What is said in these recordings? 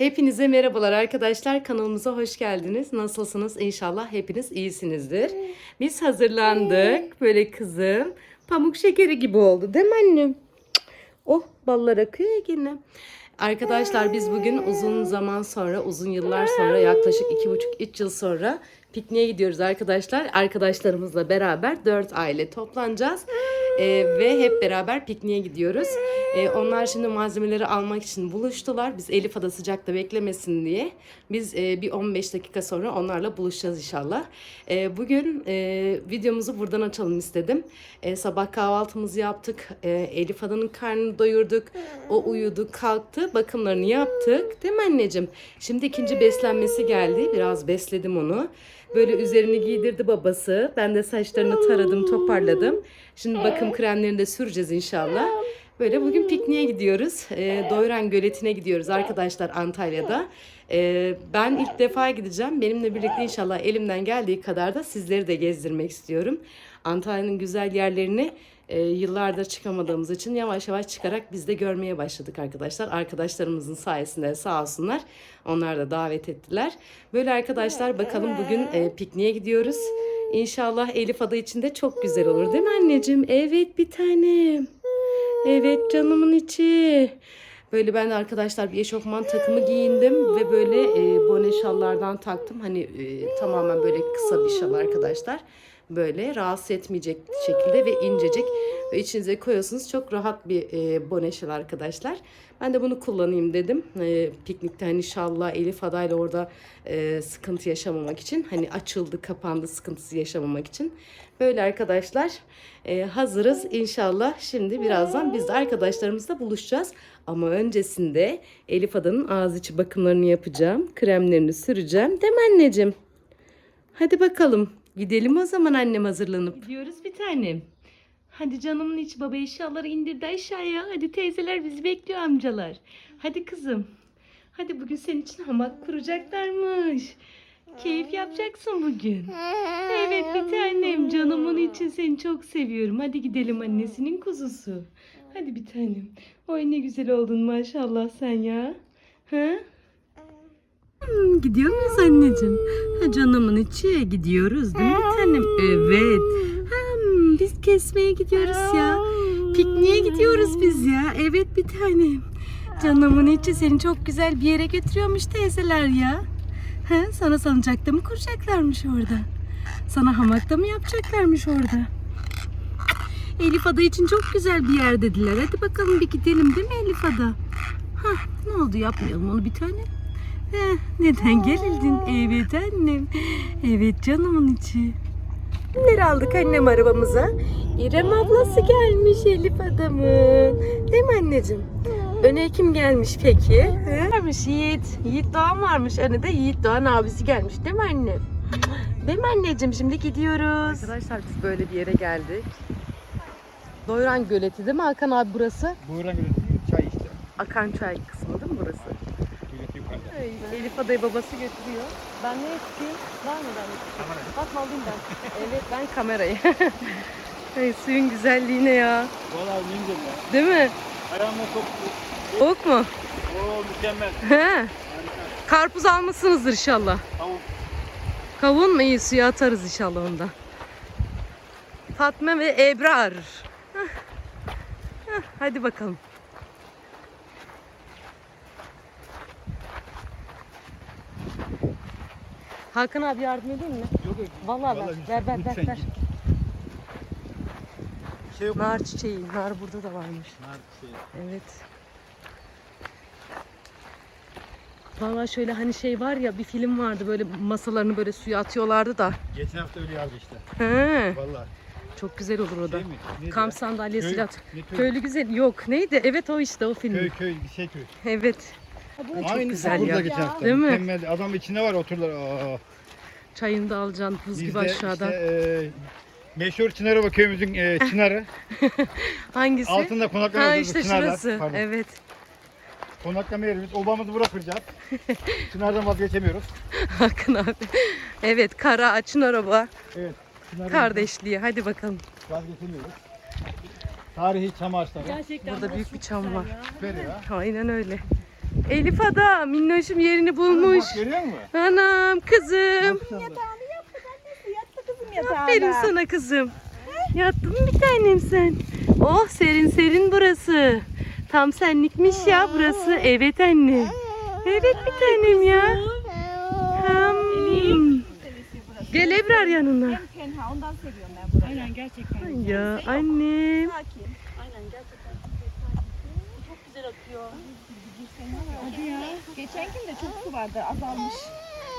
Hepinize merhabalar arkadaşlar. Kanalımıza hoş geldiniz. Nasılsınız? İnşallah hepiniz iyisinizdir. Biz hazırlandık. Böyle kızım pamuk şekeri gibi oldu değil mi annem? Oh ballar akıyor yine. Arkadaşlar biz bugün uzun zaman sonra, uzun yıllar sonra yaklaşık iki buçuk, üç yıl sonra pikniğe gidiyoruz arkadaşlar. Arkadaşlarımızla beraber dört aile toplanacağız. Ee, ve hep beraber pikniğe gidiyoruz. Ee, onlar şimdi malzemeleri almak için buluştular. Biz Elif Ada sıcakta beklemesin diye. Biz e, bir 15 dakika sonra onlarla buluşacağız inşallah. Ee, bugün e, videomuzu buradan açalım istedim. E, sabah kahvaltımızı yaptık. E, Elif Ada'nın karnını doyurduk. O uyudu, kalktı. Bakımlarını yaptık. Değil mi anneciğim? Şimdi ikinci beslenmesi geldi. Biraz besledim onu. Böyle üzerini giydirdi babası. Ben de saçlarını taradım, toparladım. Şimdi bakım kremlerini de süreceğiz inşallah. Böyle bugün pikniğe gidiyoruz. E, Doyran Göleti'ne gidiyoruz arkadaşlar Antalya'da. E, ben ilk defa gideceğim. Benimle birlikte inşallah elimden geldiği kadar da sizleri de gezdirmek istiyorum. Antalya'nın güzel yerlerini e, yıllardır çıkamadığımız için yavaş yavaş çıkarak biz de görmeye başladık arkadaşlar. Arkadaşlarımızın sayesinde sağ olsunlar. Onlar da davet ettiler. Böyle arkadaşlar bakalım bugün e, pikniğe gidiyoruz. İnşallah Elif adı için de çok güzel olur değil mi anneciğim? Evet bir tanem. Evet canımın içi. Böyle ben arkadaşlar bir eşofman takımı giyindim ve böyle e, bone şallardan taktım. Hani e, tamamen böyle kısa bir şal arkadaşlar. Böyle rahatsız etmeyecek şekilde ve incecik ve içinize koyuyorsunuz. Çok rahat bir e, bone şal arkadaşlar. Ben de bunu kullanayım dedim. E, piknikte hani şalla Elif adayla orada e, sıkıntı yaşamamak için. Hani açıldı kapandı sıkıntısı yaşamamak için. Böyle arkadaşlar e, hazırız inşallah. Şimdi birazdan biz de arkadaşlarımızla buluşacağız. Ama öncesinde Elif Adanın ağız içi bakımlarını yapacağım. Kremlerini süreceğim. Değil mi anneciğim? Hadi bakalım. Gidelim o zaman annem hazırlanıp. Gidiyoruz bir tanem. Hadi canımın içi baba eşyaları indirdi aşağıya. Hadi teyzeler bizi bekliyor amcalar. Hadi kızım. Hadi bugün senin için hamak kuracaklarmış. Keyif yapacaksın bugün. Evet bir tanem canımın için seni çok seviyorum. Hadi gidelim annesinin kuzusu. Hadi bir tanem. Oy ne güzel oldun maşallah sen ya. Ha? Hmm, gidiyor muyuz anneciğim? Ha, canımın içi gidiyoruz değil mi bir tanem? Evet. Hmm, biz kesmeye gidiyoruz ya. Pikniğe gidiyoruz biz ya. Evet bir tanem. Canımın içi seni çok güzel bir yere götürüyormuş teyzeler ya. He, sana salıncakta mı kuracaklarmış orada? Sana hamakta mı yapacaklarmış orada? Elif Ada için çok güzel bir yer dediler. Hadi bakalım bir gidelim değil mi Elif Ada? Hah, ne oldu yapmayalım onu bir tane? Heh, neden gerildin? Evet annem. Evet canımın içi. Kimleri aldık annem arabamıza? İrem ablası gelmiş Elif adamın. Değil mi anneciğim? Öne kim gelmiş peki? He? Varmış Yiğit. Yiğit Doğan varmış. Önde de Yiğit Doğan abisi gelmiş değil mi anne? Değil mi anneciğim? Şimdi gidiyoruz. Arkadaşlar biz böyle bir yere geldik. Doyran Göleti değil mi Hakan abi burası? Buyurun gülüm. Çay işte. Akan çay kısmı değil mi burası? Elif adayı babası götürüyor. Ben ne yapayım? Var mı ben? Kamera. Fatma alayım ben. evet ben kamerayı. Ay, suyun güzelliğine ya. Valla ne güzel ya. Değil mi? Ayağımla çok Soğuk mu? Oo mükemmel. He. Karpuz almışsınızdır inşallah. Tamam. Kavun mu iyi suya atarız inşallah onda. Fatma ve Ebrar. Hadi bakalım. Hakan abi yardım edeyim mi? Yok yok. Vallahi ver, ver, ver, ver, ver. Bir şey yok. mu? Nar çiçeği. Nar burada da varmış. Nar şey. Evet. Vallahi şöyle hani şey var ya bir film vardı böyle masalarını böyle suya atıyorlardı da. Geçen hafta öyle yazdı işte. He, Valla. çok güzel olur o da. Şey mi? Neydi Kamp ya? sandalyesiyle Köy- at. Köylü güzel. Yok neydi? Evet o işte o film. Köy köy bir şey köy. Evet. Ay, çok Aynısı güzel burada ya. geçen hafta. Değil mi? Mükemmel. Adam içinde var otururlar. Aa. Çayını da alacaksın buz gibi de aşağıda. işte e, meşhur Çınarova köyümüzün e, Çınarı. Hangisi? Altında Ha konaklamayız işte Çınarlar. şurası. Pardon. Evet. Konaklama yerimiz. Obamızı buraya kuracağız. Çınar'dan vazgeçemiyoruz. Hakan abi. Evet kara açın araba. Evet. Çınar'dan Kardeşliği. Hadi bakalım. Vazgeçemiyoruz. Tarihi çam ağaçları. Burada büyük bir çam var. Süper ya. Aynen öyle. Elif Ada minnoşum yerini bulmuş. Bak görüyor musun? Anam kızım. Yatağını yaptık annesi. Yattı kızım yatağına. Aferin sana kızım. Yattın mı bir tanem sen? Oh serin serin burası. Tam senlikmiş ya burası. Evet anne. Evet bir tanem ya. Hmm. Gel Ebrar yanına. Ondan seviyorum ben burayı. Aynen gerçekten. Ya annem. Sakin. Aynen gerçekten. Güzel akıyor. Hadi ya. Geçen gün de çok su vardı azalmış.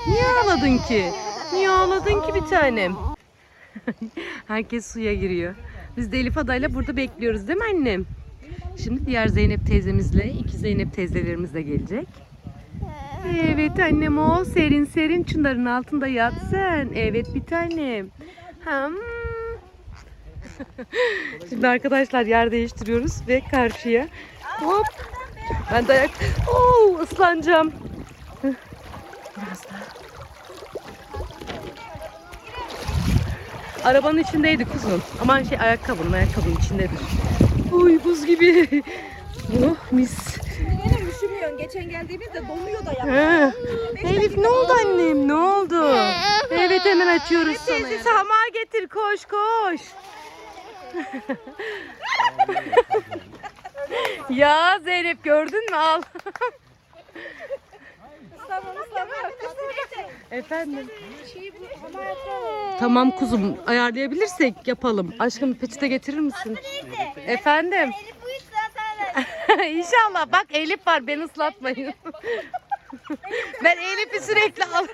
Niye ağladın ki? Niye ağladın ki bir tanem? Herkes suya giriyor. Biz de Elif Ada'yla burada bekliyoruz değil mi annem? Şimdi diğer Zeynep teyzemizle iki Zeynep teyzelerimiz de gelecek. Evet annem o serin serin çınarın altında yat sen. Evet bir tanem. Hmm. Şimdi arkadaşlar yer değiştiriyoruz ve karşıya. Hop. Ben dayak. Oo ıslanacağım. Biraz daha. Arabanın içindeydi kuzum. Aman şey ayakkabının ayakkabının içindedir. Uy buz gibi. Oh mis. Gene üşümüyorsun. Geçen geldiğimizde donuyor da ya. Ha. Elif ne oldu annem ne oldu? Evet hemen açıyoruz sana. Teyzesi getir koş koş. ya Zeynep gördün mü al. Efendim. Tamam kuzum ayarlayabilirsek yapalım. Aşkım peçete getirir misin? Efendim. İnşallah bak Elif var beni ıslatmayın. ben Elif'i sürekli al.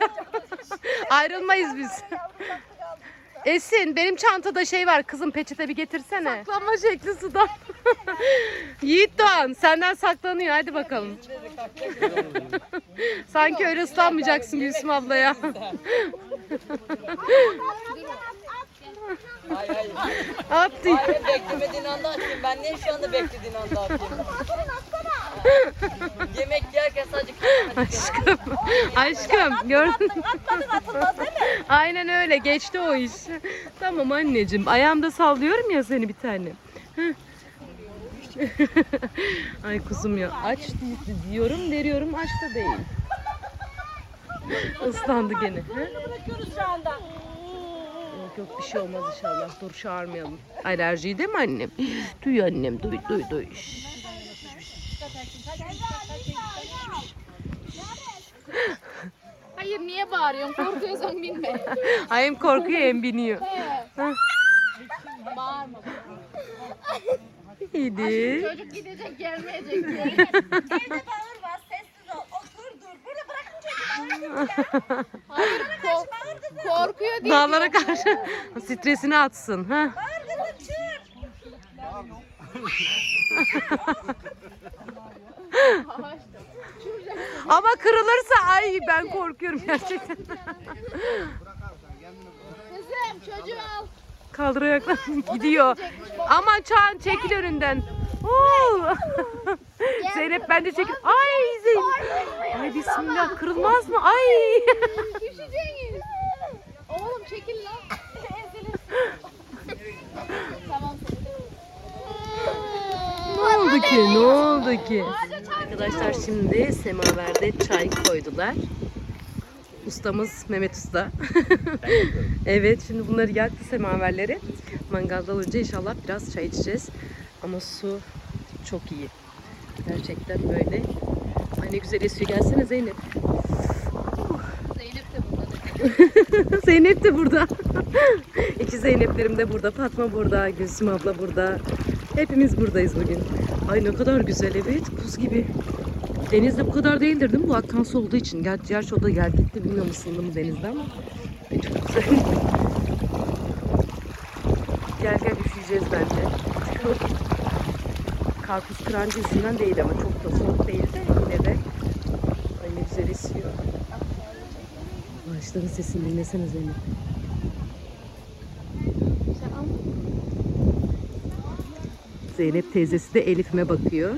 Ayrılmayız biz. Esin benim çantada şey var kızım peçete bir getirsene. Saklanma şekli sudan. Yiğit Doğan senden saklanıyor hadi bakalım. Sanki öyle ıslanmayacaksın Gülsüm ablaya. Attı. Hayır beklemediğin anda atayım. Ben niye şu anda beklediğin anda atayım? Yemek yerken sadece Aşkım, aşkım gördün mü? Aynen öyle geçti o iş. Tamam anneciğim ayağımda sallıyorum ya seni bir tane. Ay kuzum ya aç diyorum veriyorum aç da değil. Islandı gene. He? Bakıyoruz şu anda. Yok yok bir şey olmaz inşallah. Dur çağırmayalım. Alerjiyi değil mi annem? Duy annem duy duy duy. Şşş. Hayır niye bağırıyorsun? Korkuyorsan binme. Ay hem korkuyor hem biniyor. Bağırma. İyiydi. Çocuk gidecek gelmeyecek. Evde bağırma. Sessiz ol. Otur dur. Burada bırakın çocuğu. Hayır ko- korkuyor diye. Dağlara karşı stresini atsın. Ha? Bağır kızım çığır. Ama kırılırsa ay ben korkuyorum gerçekten. Kızım çocuğu al. Kaldır ayaklarını gidiyor. Aman Çağan çekil önünden. Oo. Zeynep ben de çekil. Ay Zeynep. Ay bismillah kırılmaz mı? Ay. Düşeceğiz. Oğlum çekil lan. Ne oldu ki? Ne oldu ki? Arkadaşlar şimdi semaverde çay koydular. Ustamız Mehmet Usta. evet şimdi bunları yaktı semaverleri. Mangalda olunca inşallah biraz çay içeceğiz. Ama su çok iyi. Gerçekten böyle. Ay ne güzel esiyor. Gelsene Zeynep. Zeynep de burada. Zeynep de burada. İki Zeyneplerim de burada. Fatma burada. Gülsüm abla burada. Hepimiz buradayız bugün. Ay ne kadar güzel evet. Buz gibi. Denizde bu kadar değildir değil mi? Bu akan su olduğu için. Gerçi gerçi o da geldi gitti. Bilmiyorum ısındı mı denizde ama. Ay çok güzel. gel gel üşüyeceğiz bence. Karpuz kıran cinsinden değil ama çok da soğuk değil de yine de. Ay ne güzel esiyor. Ağaçların sesini dinlesene Zeynep. Zeynep teyzesi de Elif'ime bakıyor.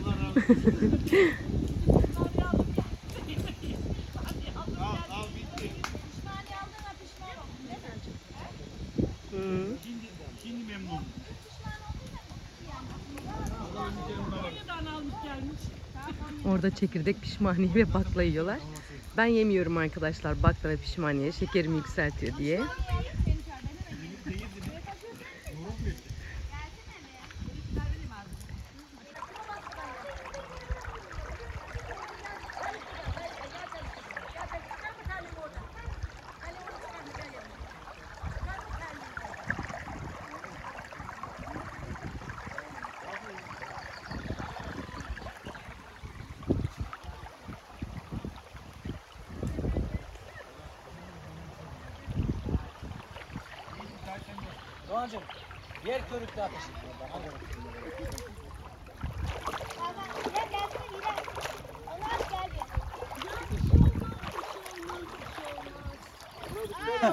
Orada çekirdek pişmaniye ve bakla yiyorlar. Ben yemiyorum arkadaşlar bakla ve pişmaniye. Şekerimi yükseltiyor diye.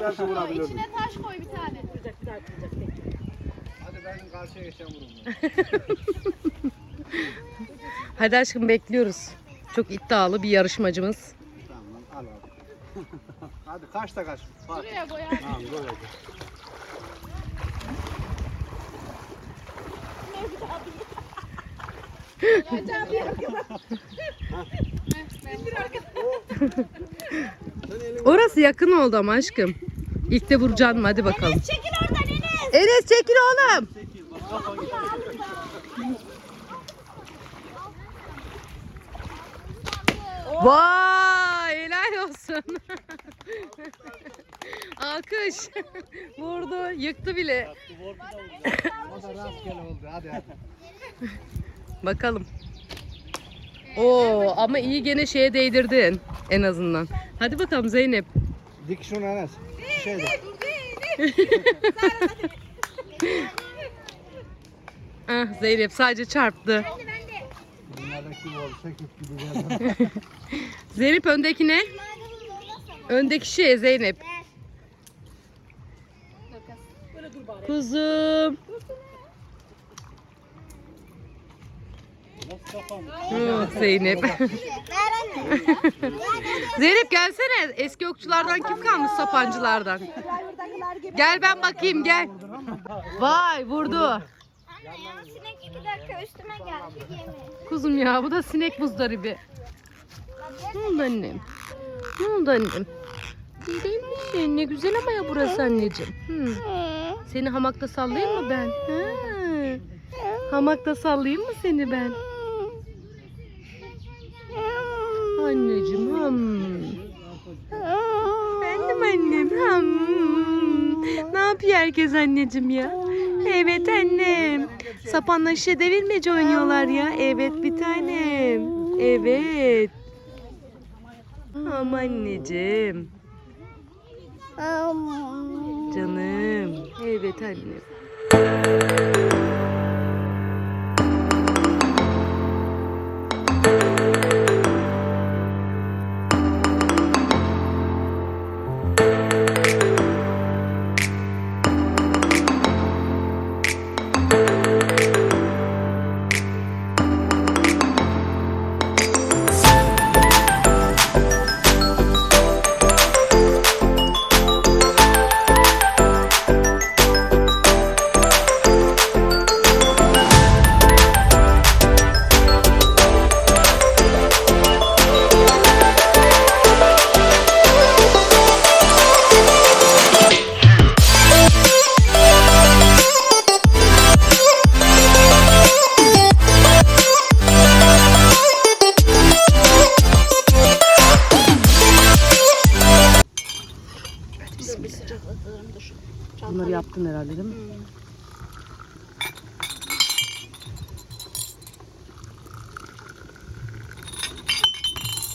Aa, içine taş koy bir tane. Hadi ben karşıya geçeceğim vurun. Hadi aşkım bekliyoruz. Çok iddialı bir yarışmacımız. Tamam al abi. Hadi kaç da kaç. Bak. Buraya koyar. Tamam böyle. Orası yakın oldu ama aşkım. İlk de vuracaksın mı? Hadi bakalım. çekil oradan Enes. Enes çekil oğlum. Vay helal olsun. Alkış. Vurdu, yıktı bile. O da rastgele oldu. Hadi hadi. Bakalım. Oo ama iyi gene şeye değdirdin en azından. Hadi bakalım Zeynep. Dik şunu Enes. Şey de. Ah Zeynep sadece çarptı. Gibi geldi. Zeynep öndeki ne? Öndeki şey Zeynep. Kuzum. Zeynep. Zeynep gelsene. Eski okçulardan kim kalmış sapancılardan? Gel ben bakayım gel. Vay vurdu. Ya. Kuzum ya bu da sinek muzdaribi. Ne oldu annem? Ne oldu annem? Değil misin? Ne güzel ama ya burası anneciğim. Seni hamakta sallayayım mı ben? Ha. Hamakta sallayayım mı seni ben? Anneciğim hım. Benim annem hım. Ne yapıyor herkes anneciğim ya? Evet annem. Sapanla şişe devirmece oynuyorlar ya. Evet bir tanem. Evet. Ama anneciğim. Canım. Evet annem.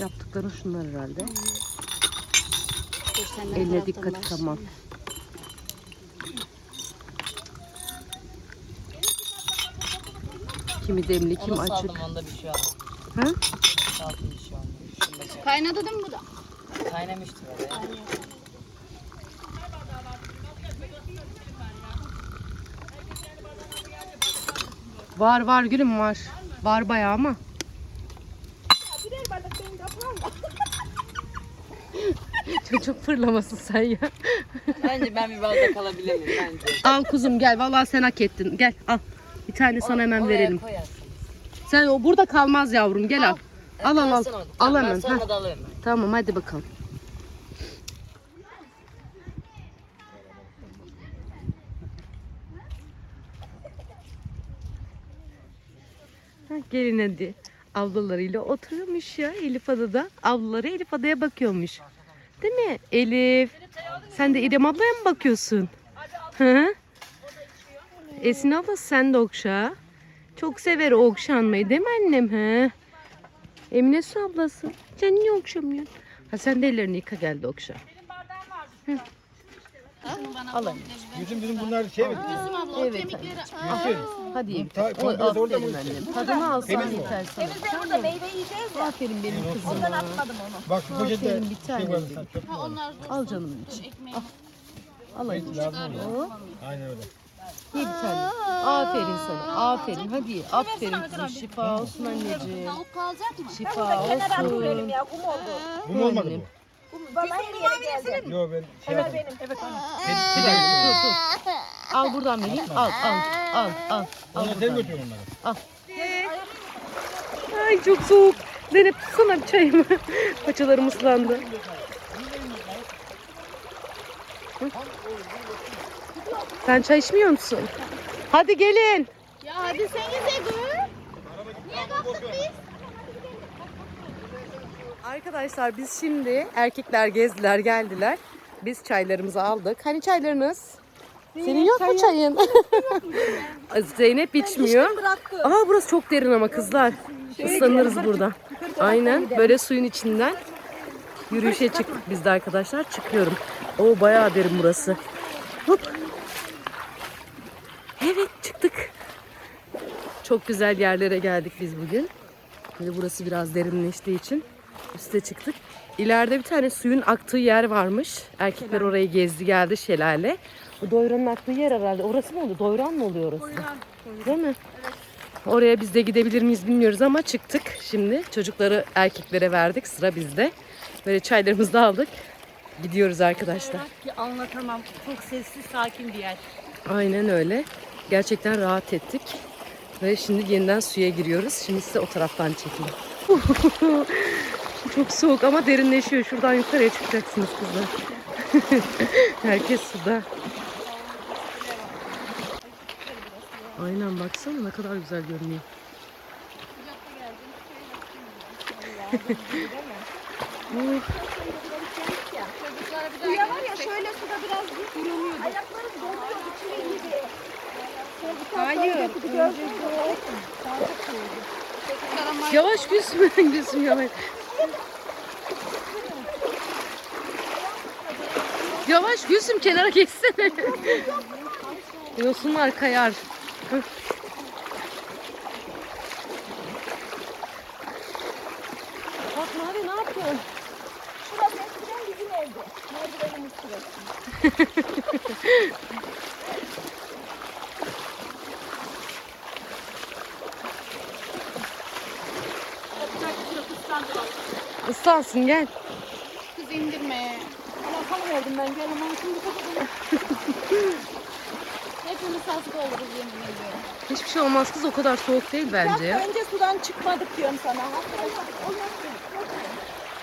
Yaptıkların şunlar herhalde. Eline dikkat tamam. Kimi demli, kim Onu açık. saldım onda bir şey olmadı. Ha? Saldım bir şey. Şunda Kaynadı değil mi bu da? kaynamıştır oraya. Var var gülüm var. Var bayağı ama. Çocuk fırlamasın sen ya. Bence ben bir bardak alabilir miyim bence? Al kuzum gel. Vallahi sen hak ettin. Gel al. Bir tane sana hemen verelim. koyarsın. Sen o burada kalmaz yavrum. Gel al. Al al al. Al Tamam, hemen. Sonra da alayım. Tamam hadi bakalım. Ha, gelin hadi. Ablalarıyla oturuyormuş ya Elif Ada'da. Ablaları Elif Ada'ya bakıyormuş. Değil mi Elif? Sen de İrem ablaya mı bakıyorsun? Hı? Esin abla sen de okşa. Çok sever okşanmayı değil mi annem? He? Emine su ablası. Sen niye okşamıyorsun? Ha sen de ellerini yıka geldi okşa. Al Yüzüm bizim bunlar şey mi? Bizim abla o Evet. kemikleri Yüzüm. Hadi ye. Mı? aferin annem. Tadını alsan yeter sana. Biz de burada meyve yiyeceğiz ya. Aferin benim Ondan kızıma. atmadım onu. Bak şu poşette Aferin bir tane şey zor. Al canım için. Al. Hop, Aynen öyle. Ye bir tane. Aferin sana. Aferin. Hadi ye. Aferin kızım. Şifa olsun anneciğim. Tavuk kalacak mı? Şifa olsun. ya kum. Bu olmadı bu? Bana her yere geldi. Yok ben şey Evet benim. Evet benim. Dur dur. Al buradan vereyim. Al al al al. Al Onu sen buradan. götür onları. Ay çok soğuk. Zeynep tutsana bir çayımı. Paçalarım ıslandı. Hı? Sen çay içmiyor musun? Hadi gelin. Ya hadi sen bize dur. Niye kalktık biz? Arkadaşlar biz şimdi erkekler gezdiler geldiler. Biz çaylarımızı aldık. Hani çaylarınız? Senin yok mu çayın? Zeynep içmiyor. Aa burası çok derin ama kızlar. Islanırız burada. Aynen böyle suyun içinden yürüyüşe çıktık biz de arkadaşlar. Çıkıyorum. Oo bayağı derin burası. Hop. Evet çıktık. Çok güzel yerlere geldik biz bugün. Böyle burası biraz derinleştiği için üste çıktık. İleride bir tane suyun aktığı yer varmış. Erkekler orayı gezdi geldi şelale. Bu Doyran'ın aktığı yer herhalde. Orası mı oluyor? Doyran mı oluyor orası? Değil mi? Oraya biz de gidebilir miyiz bilmiyoruz ama çıktık şimdi. Çocukları erkeklere verdik. Sıra bizde. Böyle çaylarımızı da aldık. Gidiyoruz arkadaşlar. Anlatamam. Çok sessiz, sakin bir yer. Aynen öyle. Gerçekten rahat ettik. Ve şimdi yeniden suya giriyoruz. Şimdi size o taraftan çekeyim. Çok soğuk ama derinleşiyor. Şuradan yukarıya çıkacaksınız kızlar. Herkes suda. Aynen baksana ne kadar güzel görünüyor. Oh, Suya var ya şöyle suda biraz bir Ayaklarım donuyor içine gibi. Hayır. Yavaş Gülsüm. Gülsüm yavaş. Yavaş Gülsüm kenara geçsene. Yosunlar kayar. Hah. Fatma abi ne yapıyorsun? Şurası eskiden bizim evdi. Merdivenimiz şurası. Islansın gel. Kız indirme. Ama kalmadım ben. Gel aman şimdi kapatalım. Hepimiz hasta oluruz yemin ediyorum. Hiçbir şey olmaz kız o kadar soğuk değil bence ya. Önce sudan çıkmadık diyorum sana. Yok.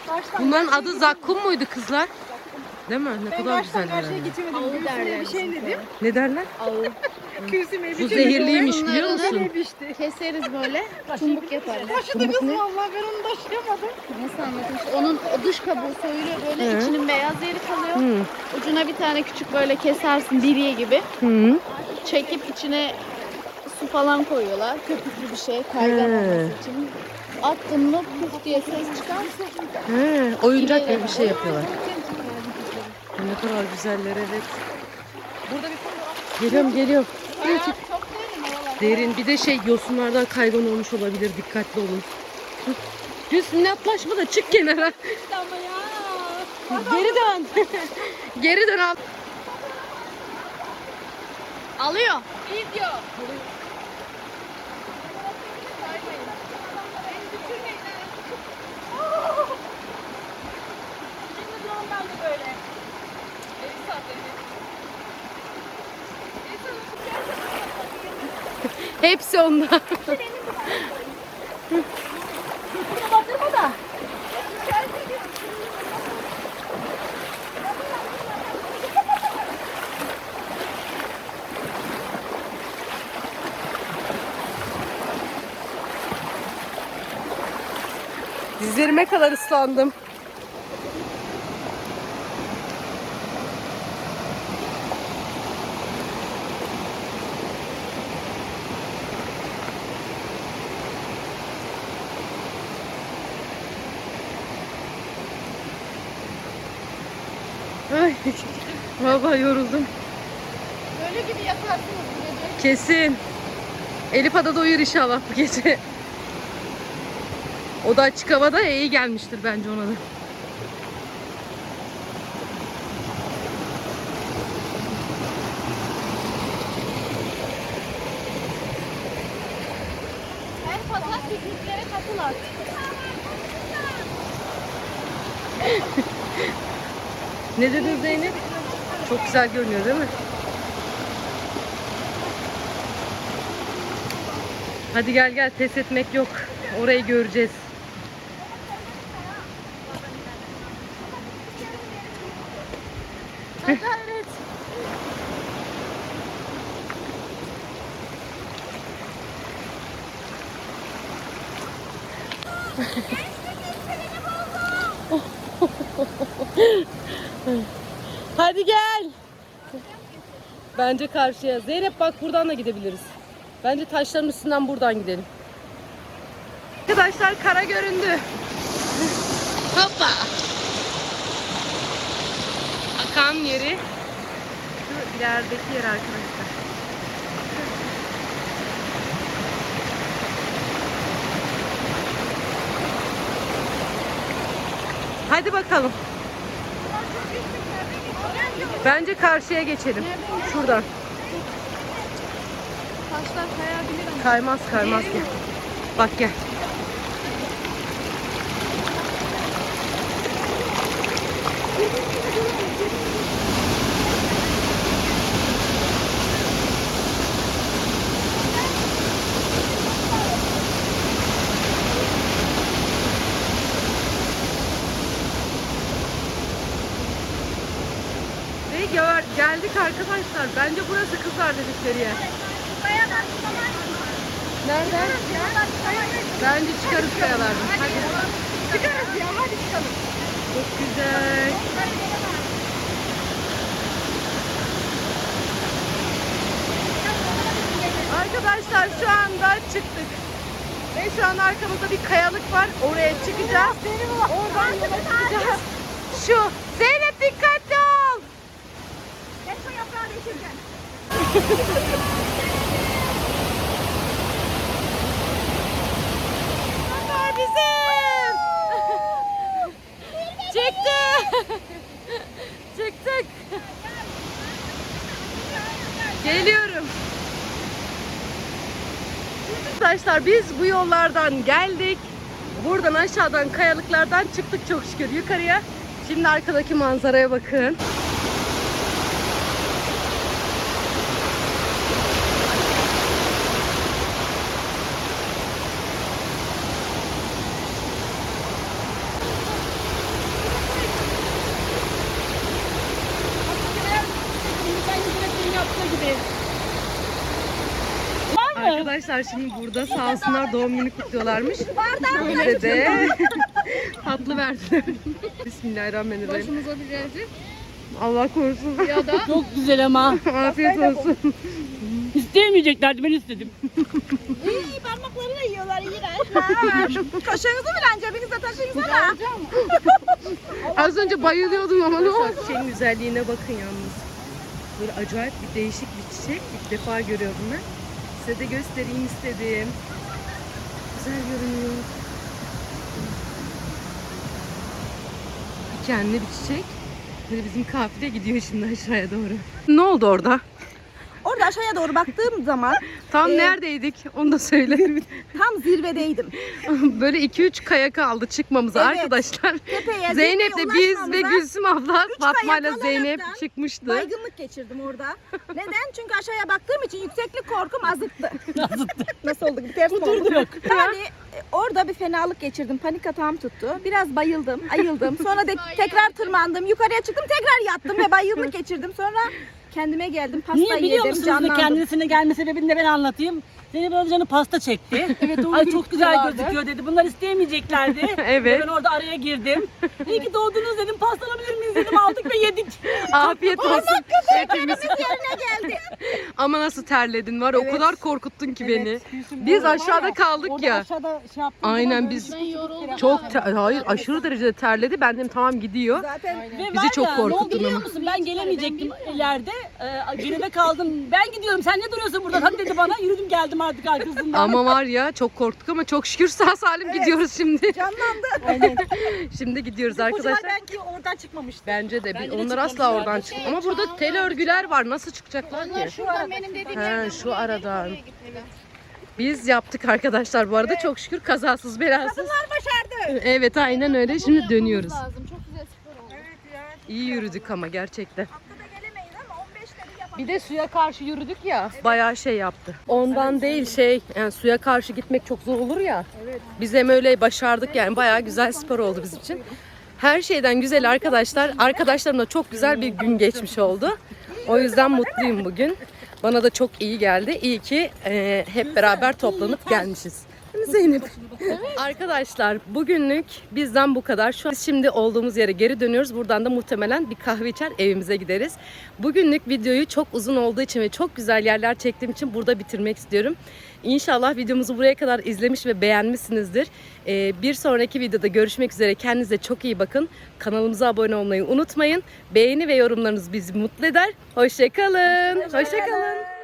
Baştan Bunların adı zakkum muydu kızlar? Değil mi? Ne ben kadar baştan güzel karşıya yani. geçemedim. Gülsüm'e bir şey dedim. Ne derler? Bir Bu zehirliymiş biliyor musun? Keseriz böyle. Tumbuk yaparız. Taşıdı kız vallahi ben onu taşıyamadım. Nasıl anlatayım? İşte onun o dış kabuğu soyuluyor böyle. Hı. içinin beyaz yeri kalıyor. Hı. Ucuna bir tane küçük böyle kesersin bilye gibi. Hı. Çekip içine su falan koyuyorlar. Köpüklü bir şey kayganmaması için. Attın mı puf diye ses çıkar. He, oyuncak gibi bir şey yapıyorlar. Ne kadar güzeller evet. Geliyorum geliyorum. Evet, Çok derin bir de şey yosunlardan kaygan olmuş olabilir dikkatli olun. Gülsün yaklaşma da çık kenara. Geri dön. Geri dön al. Alıyor. Video. Hepsi onda. Batırma da. Dizlerime kadar ıslandım. Ay, vallahi yoruldum. Böyle gibi yatarsınız bu gece. Kesin. Elif Ada uyur inşallah bu gece. O da açık havada iyi gelmiştir bence ona da. Her pazar pikniklere katıl artık. Ne dedin Zeynep? Çok güzel görünüyor değil mi? Hadi gel gel pes etmek yok. Orayı göreceğiz. Hadi gel. Bence karşıya. Zeynep bak buradan da gidebiliriz. Bence taşların üstünden buradan gidelim. Arkadaşlar kara göründü. Hoppa. Akan yeri. Şu ilerideki yer arkadaşlar. Hadi bakalım. Bence karşıya geçelim. Şuradan. Taşlar kayabilir ama. Kaymaz kaymaz gel. Bak gel. Ve gel- geldik arkadaşlar. Bence burası kızlar dedikleri yer. Nereden? Bence çıkarız kayalardan. Hadi. Çıkarız ya hadi çıkalım. Çok güzel. Arkadaşlar şu anda çıktık. Ve şu an arkamızda bir kayalık var. Oraya çıkacağız. Oradan çıkacağız. Şu. Zeynep dikkatli ol. Bunlar bizim. Çıktık. Çıktık. Geliyorum. Arkadaşlar biz bu yollardan geldik. Buradan aşağıdan kayalıklardan çıktık çok şükür yukarıya. Şimdi arkadaki manzaraya bakın. Arkadaşlar şimdi burada sağ olsunlar doğum günü kutluyorlarmış. Bize de tatlı verdiler. Bismillahirrahmanirrahim. Başımıza bir gelecek. Allah korusun. Ya da Çok güzel ama. Afiyet olsun. İsteyemeyeceklerdi ben istedim. Parmaklarıyla yiyorlar iğrenç. Kaşığınızı bile cebinize taşıyın Az önce bayılıyordum ama ne oldu? Çiçeğin güzelliğine bakın yalnız. Böyle acayip bir değişik bir çiçek. İlk defa görüyorum ben. Size de göstereyim istedim. Güzel görünüyor. Dikenli bir çiçek. Böyle bizim kafile gidiyor şimdi aşağıya doğru. Ne oldu orada? Orada aşağıya doğru baktığım zaman Tam Ee, neredeydik? Onu da söyle. tam zirvedeydim. Böyle 2-3 kaya kaldı çıkmamıza Evet. arkadaşlar. Tepeye Zeynep de zirveye biz ve ulaşmamıza Gülsüm abla Fatma ile kaya Zeynep çıkmıştı. Baygınlık geçirdim orada. Neden? Çünkü aşağıya baktığım için yükseklik korkum azıttı. azıttı. Nasıl oldu? Bir ters mi oldu? Yani e, orada bir fenalık geçirdim. Panik atağım tuttu. Biraz bayıldım, ayıldım. Sonra de tekrar tırmandım. Yukarıya çıktım, tekrar yattım ve bayılmak geçirdim. Sonra kendime geldim. Pasta Niye biliyor yedim, musunuz da canlandım. kendisine gelme sebebini de ben anlatayım. Zeynep Hanım canı pasta çekti. evet Ay çok güzel gözüküyor dedi. Bunlar isteyemeyeceklerdi. Evet. Ben orada araya girdim. İyi ki doğdunuz dedim. Pasta alabilir miyiz dedim. Aldık ve yedik. Afiyet olsun. Hepimiz. Yerine geldi. Ama nasıl terledin var. O kadar korkuttun ki beni. Biz aşağıda kaldık Orada ya. aşağıda şey yaptım. Aynen biz çok ter- hayır aşırı derecede terledi. Ben dedim tamam gidiyor. Zaten Bizi çok ya, korkuttun ama. musun? Ben gelemeyecektim ileride. Ee, geride kaldım. Ben gidiyorum. Sen ne duruyorsun burada? Hadi dedi bana. Yürüdüm geldim artık arkasından. Ama var ya çok korktuk ama çok şükür sağ salim gidiyoruz şimdi. canlandı. Şimdi gidiyoruz Kuzular arkadaşlar. belki oradan çıkmamıştı. Bence de. Bence de Onlar asla çıkmamışlar. oradan çık. Ama burada tel örgüler var. Nasıl çıkacaklar Onlar ki? şuradan benim dediğim He, yerden şu buraya gelip aradan. gitmeli. Biz yaptık arkadaşlar bu arada. Çok şükür kazasız belasız. Başardı. Evet aynen öyle. Şimdi dönüyoruz. Lazım. Çok güzel spor oldu. İyi yürüdük ama gerçekten. Haftada gelemeyiz ama 15 dedi yapalım. Bir de suya karşı yürüdük ya. Bayağı şey yaptı. Ondan değil şey yani suya karşı gitmek çok zor olur ya. Biz hem öyle başardık yani bayağı güzel spor oldu bizim için. Her şeyden güzel arkadaşlar. Arkadaşlarımla çok güzel bir gün geçmiş oldu. O yüzden mutluyum bugün. Bana da çok iyi geldi. İyi ki e, hep beraber toplanıp gelmişiz. Mi Zeynep? Arkadaşlar bugünlük bizden bu kadar. Şu an şimdi olduğumuz yere geri dönüyoruz. Buradan da muhtemelen bir kahve içer evimize gideriz. Bugünlük videoyu çok uzun olduğu için ve çok güzel yerler çektiğim için burada bitirmek istiyorum. İnşallah videomuzu buraya kadar izlemiş ve beğenmişsinizdir. Ee, bir sonraki videoda görüşmek üzere. Kendinize çok iyi bakın. Kanalımıza abone olmayı unutmayın. Beğeni ve yorumlarınız bizi mutlu eder. Hoşçakalın. Hoşçakalın.